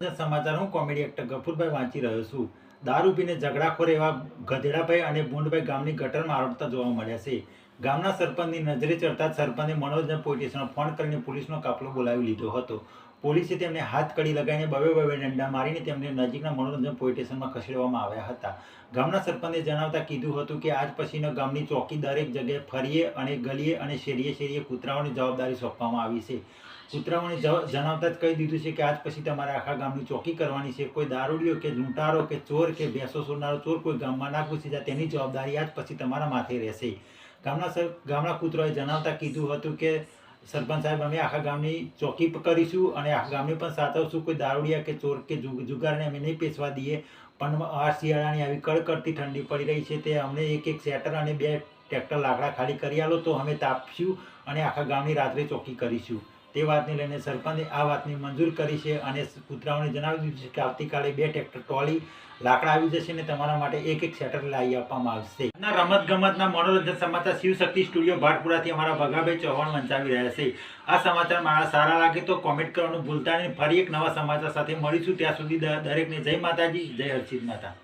સમાચાર હું comedy actor ગફુરભાઈ વાંચી રહ્યો છું. દારૂ પીને ઝઘડાખોર એવા ગધેડાભાઈ અને બુંડભાઈ ગામની ગટરમાં આરોપતા જોવા મળ્યા છે. ગામના સરપંચની નજરે ચડતા સરપંચે મનોરંજન પોલીસનો ફોન કરીને પોલીસનો કાફલો બોલાવી લીધો હતો. પોલીસે તેમને હાથ કડી લગાવીને બબે બબે ડંડા મારીને તેમને નજીકના મનોરંજન પોલીસ સ્ટેશનમાં ખસેડવામાં આવ્યા હતા. ગામના સરપંચે જણાવતા કીધું હતું કે આજ પછીનો ગામની ચોકી દરેક જગ્યાએ ફરીએ અને ગલીએ અને શેરીએ શેરીએ કૂતરાઓની જવાબદારી સોંપવામાં આવી છે. કૂતરાઓને જણાવતા જ કહી દીધું છે કે આજ પછી તમારે આખા ગામની ચોકી કરવાની છે. કોઈ દારૂડિયો કે લૂંટારો કે ચોર કે ભેંસો ચોરનારો ચોર કોઈ ગામમાં ના જાય, તેની જવાબદારી આજ પછી તમારા માથે રહેશે. ગામના સર, ગામના કૂતરોએ જણાવતા કીધું હતું કે, સરપંચ સાહેબ, અમે આખા ગામની ચોકી કરીશું અને આખા ગામને પણ સાચવશું. કોઈ દારૂડિયા કે ચોર કે જુગારને અમે નહીં પેસવા દઈએ. પણ આ શિયાળાની આવી કડકડતી ઠંડી પડી રહી છે, તે અમને એક એક સેટર અને બે ટ્રેક્ટર લાકડા ખાલી કરી આલો તો અમે તાપશું અને આખા ગામની રાત્રે ચોકી કરીશું. તે વાતને લઈને સરપંચે આ વાતની મંજૂર કરી છે અને કૂતરાઓને જણાવી દીધું છે કે આવતીકાલે બે ટ્રેક્ટર ટ્રોલી લાકડા આવી જશે અને તમારા માટે એક એક શેટર લાવી આપવામાં આવશે. રમત ગમતના મનોરંજન સમાચાર શિવશક્તિ સ્ટુડિયો ભાટપુરાથી અમારા ભગાભાઈ ચૌહાણ વંચાવી રહ્યા છે. આ સમાચાર મારા સારા લાગે તો કોમેન્ટ કરવાનું ભૂલતા નહીં. ફરી એક નવા સમાચાર સાથે મળીશું. ત્યાં સુધી દરેકને જય માતાજી, જય હર્ષિત માતા.